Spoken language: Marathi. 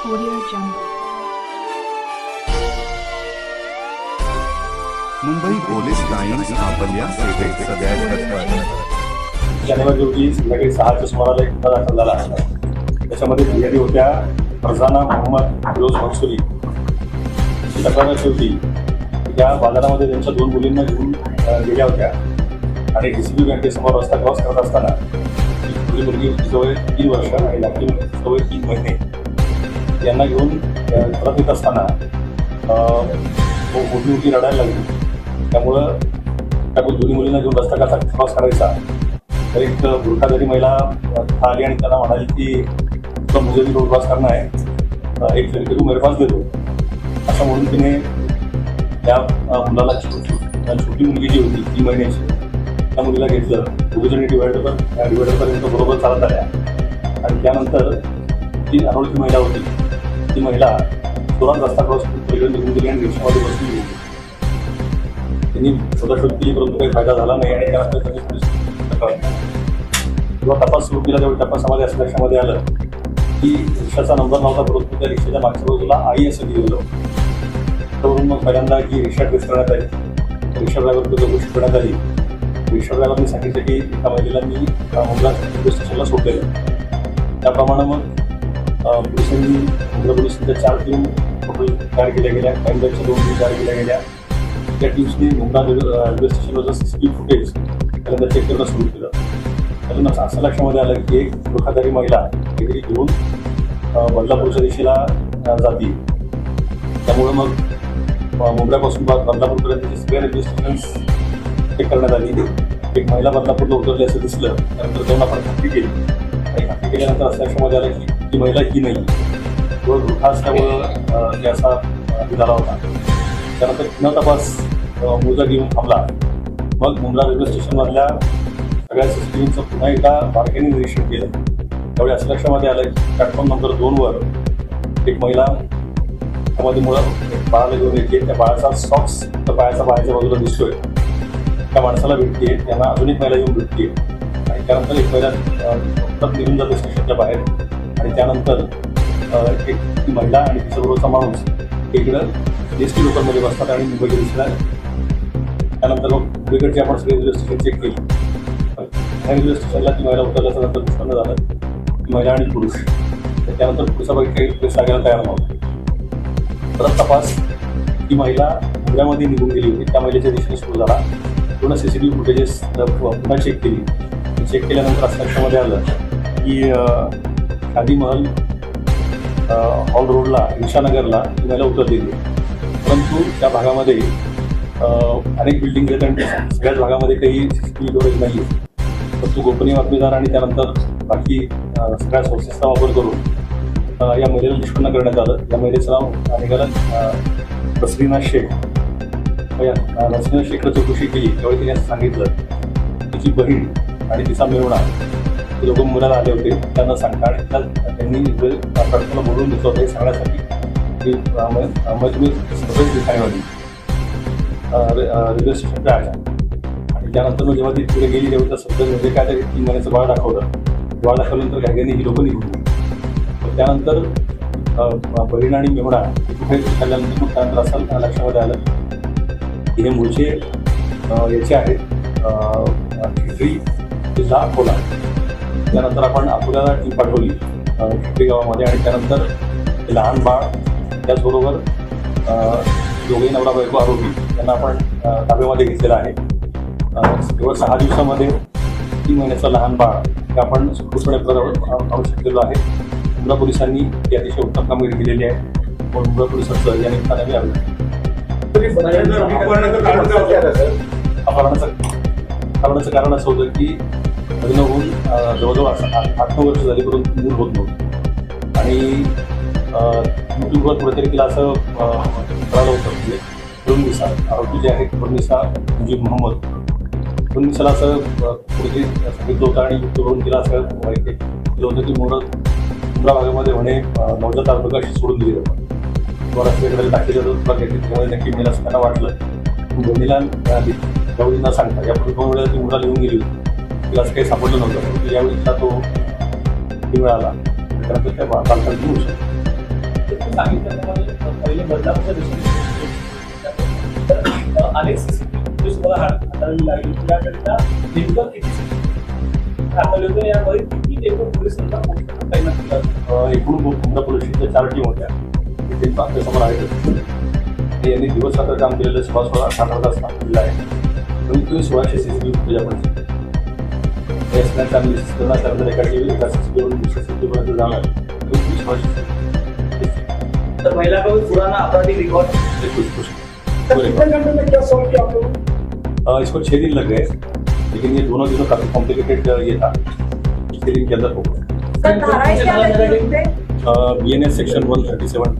Audio Jungle. मुंबई पोलीस आपल्या सेवेत तत्पर. जानेवारी रोजी संध्याकाळी सहाच्या सुमाराला एक गुन्हा दाखल झाला त्याच्यामध्ये फिर्यादी होत्या फरजाना मोहम्मद फिरोज मनसुरी ही तक्रार अशी होती त्या बाजारामध्ये त्यांच्या दोन मुलींना घेऊन गेल्या होत्या. आणि डी सी बी बँकेसमोर रस्ता क्रॉस करत असताना मुलगी तिची वय तीन वर्ष आणि धाकटी मुलगी तिचं वय तीन महिने. यांना घेऊन परत येत असताना मोठी मोठी रडायला लागली. त्यामुळं त्या दोन्ही मुलींना घेऊन रस्ता कसा क्रॉस करायचा. तर एक बुरखाधारी महिला आली आणि त्यांना म्हणाली की तुला मुजेबी रोड क्रॉस करणं आहे. एक लड़के तू मेरे पास असं म्हणून तिने त्या मुलाला छोटी छोटी मुलगी जी होती तीन महिन्याची त्या मुलीला घेतलं. दोघीजणी डिवायडर डिवायडरपर्यंत बरोबर चालत आल्या. आणि त्यानंतर ती अनोळखी महिला होती. ती महिला तुरंत रस्ता क्रॉस करून पलीकडे निघून गेली आणि रिक्षामध्ये बसून गेली. त्यांनी शोधाशोध केली परंतु काही फायदा झाला नाही आणि त्यानंतर त्यांनी पोलीस तक्रार तपास सुरू केला त्यावेळी तपासामध्ये असं लक्षामध्ये आलं की रिक्षाचा नंबर नव्हता परंतु त्या रिक्षाच्या मागच्या बाजूला आई असं लिहिलेलं त्यावरून मग पहिल्यांदा ही रिक्षा ट्रेस करण्यात आली रिक्षा ड्रायव्हरकडे चौकशी करण्यात आली. रिक्षा ड्रायव्हरने सांगितलं की एका महिलेला मी अ, मुंब्रा रेल्वे स्टेशनला सोडलेलं. त्याप्रमाणे मग अ, पोलिसांनी मुंब्रा चार टीम तयार केल्या गेल्या कांद्याच्या दोन टीम तयार केल्या गेल्या. त्या टीम्सने मुंब्रा रेल्वे स्टेशनवरचं सी सी टी फुटेज पहिल्यांदा चेक करणं सुरू केलं. त्यातूनच असं लक्षामध्ये आलं की एक दुखादारी महिला काहीतरी घेऊन बदलापूरच्या दिशेला जाते. त्यामुळं मग मुंबईपासून बा- बदलापूरपर्यंतचे सगळे रेल्वे स्टेशन चेक करण्यात आली. एक महिला बदलापूरला उतरली असं दिसलं त्यानंतर जाऊन आपण खात्री केली. आणि खात्री केल्यानंतर असं लक्षामध्ये आलं की ती महिला ही नाही. तो धोका असल्यामुळं याचा हे झाला होता. त्यानंतर पुन्हा तपास मोजा घेऊन थांबला. मग मुंब्रा रेल्वे स्टेशनमधल्या सगळ्या सी सी टी व्हीचं पुन्हा एकदा बारकाईने निरीक्षण केलं. त्यावेळी असं लक्षामध्ये आलं की प्लॅटफॉर्म नंबर दोनवर एक महिला त्यामध्ये मुळं एक बाळाला घेऊन येते. त्या बाळाचा सॉक्स त्या पायाचा बाहेरच्या बाजूला दिसतोय. त्या माणसाला भेटते त्यांना अजून एक महिला येऊन भेटते आणि त्यानंतर एक महिला निघून जाते स्टेशनच्या बाहेर. आणि त्यानंतर एक महिला आणि तिच्याबरोबरचा माणूस इकडं एस टी लोकलमध्ये बसतात आणि मुंबईच्या दिशेला त्यानंतर मग मुंबईकडची आपण सगळे रेल्वे स्टेशन चेक केली. रेल्वे स्टेशनला ती महिला उतरल्याच्या नंतर निष्पन्न झालं. ती महिला आणि पुरुष. त्यानंतर पुरुषापैकी काही केस लागायला तयार नव्हते. परत तपास. ती महिला मुंबईमध्ये निघून गेली होती. त्या महिलेच्या दिशेने सुरू झाला. पूर्ण C C T V footages पुन्हा चेक केली. चेक केल्यानंतर असं लक्षामध्ये आलं की खादी महल हॉल रोडला ईशानगरला ती महिला उतरलेली परंतु त्या भागामध्ये अनेक बिल्डिंग आहेत आणि सगळ्याच भागामध्ये काही सीसीटीव्ही सी कव्हरेज नाही आहे परंतु गोपनीय बातमीदार आणि त्यानंतर बाकी सगळ्या सोर्सेसचा वापर करून या महिलेला निष्पन्न करण्यात आलं. या महिलेचं नाव निघालं रसरीना शेख. हो या अं, शेखला चौकशी केली. त्यावेळी तिने सांगितलं तिची बहीण आणि तिचा मेवणा हे दोघं मुलाला आले होते. त्यांना सांगता त्यांनी प्रत्येकाला बोलून घेतलं होतं हे सांगण्यासाठी की अं, मग तुम्ही सगळेच दिसायवाली रेल्वे स्टेशनकडे आल्या आणि त्यानंतर मग जेव्हा ती तिकडे गेली तेव्हा त्या सगळं म्हणजे काय तरी तीन महिन्याचं बाळ दाखवलं. बाळ दाखवल्यानंतर घायग्याने ही लोक निघून त्यानंतर बहीण आणि मेवणा कुठे खाल्ल्यानंतर मग त्यानंतर असं लक्षामध्ये आलं. की हे मुळचे याचे आहेत खिचडी जिल्हा अकोला त्यानंतर आपण अकोल्याला टीम पाठवली खिटरी गावामध्ये आणि त्यानंतर ते लहान बाळ त्याचबरोबर अ, दोघेही नवरा बायको आरोपी यांना आपण ताब्यामध्ये घेतलेलं आहे. केवळ सहा दिवसामध्ये तीन महिन्याचं लहान बाळ हे आपण सुखरूपपणे आणू शकलेलो आहे. मुंब्रा पोलिसांनी ही अतिशय उत्तम कामगिरी केलेली आहे. व मुंब्रा पोलिसांचं या निमित्ताने अपहरणाचं अपहरणाचं कारण असं होतं की लग्न होऊन जवळजवळ आठ नऊ वर्ष झाली परंतु मूल होत नव्हतं. आणि युट्यूबवर कुठेतरी तिला असं कळालं होतं म्हणजे फुलनिसा आरोपी जे आहेत फुलनिसा मुजीब म्हणजे मोहम्मद. फुलनिसाला असं कुठेतरी सांगितलं होतं आणि युट्यूबवरून तिला असं माहिती केलं होतं की मोर मुंब्रा भागामध्ये म्हणे नवजात आरोपकाशी सोडून दिली जातात किंवा रस्त्याकडे टाकली जातात तुला काहीतरी त्यामुळे नक्की मिळेल असं त्यांना वाटलं. दोन्हीला त्यावेळी सांगता. या पूर्वी दोन वेळेला ती मुला लिहून गेली होती. तिला असं काही सापडलं नव्हतं. यावेळी तिला तो मिळाला. त्यानंतर त्या बालकाला घेऊ शकतो पहिले बदलापूरच्या दिवशी अनेक तुम्हाला हाताळावी लागली. त्याकरिता नेमकं किती CCTV यामध्ये किती एकूण पोलिसांना तैनात एकूण मुंबई चार टीम होत्या. ते आपल्यासमोर आहेत. यांनी दिवस रात्र काम केलेलं सुभाष सोळा तास काम केलेलं आहे. कमीत तुम्ही सोळाशे सी सी टी व्ही तुझ्यापर्यंत एका सी सी टी व्हीवरून दुसऱ्या सी सी टी व्हीपर्यंत जाणार कमीत कमी सोळाशे CCTV. तर महिला का पुराना आपराधिक रिकॉर्ड? ये कुछ कुछ सर कितने घंटे में क्या सॉल्व किया आप लोगों ने? अ, इसको छः दिन लग गए लेकिन ये दोनों दिनों काफ़ी कॉम्प्लिकेटेड ये था। छः दिन के अंदर हो गया सर धारा क्या लगी उस पे B N S section one thirty seven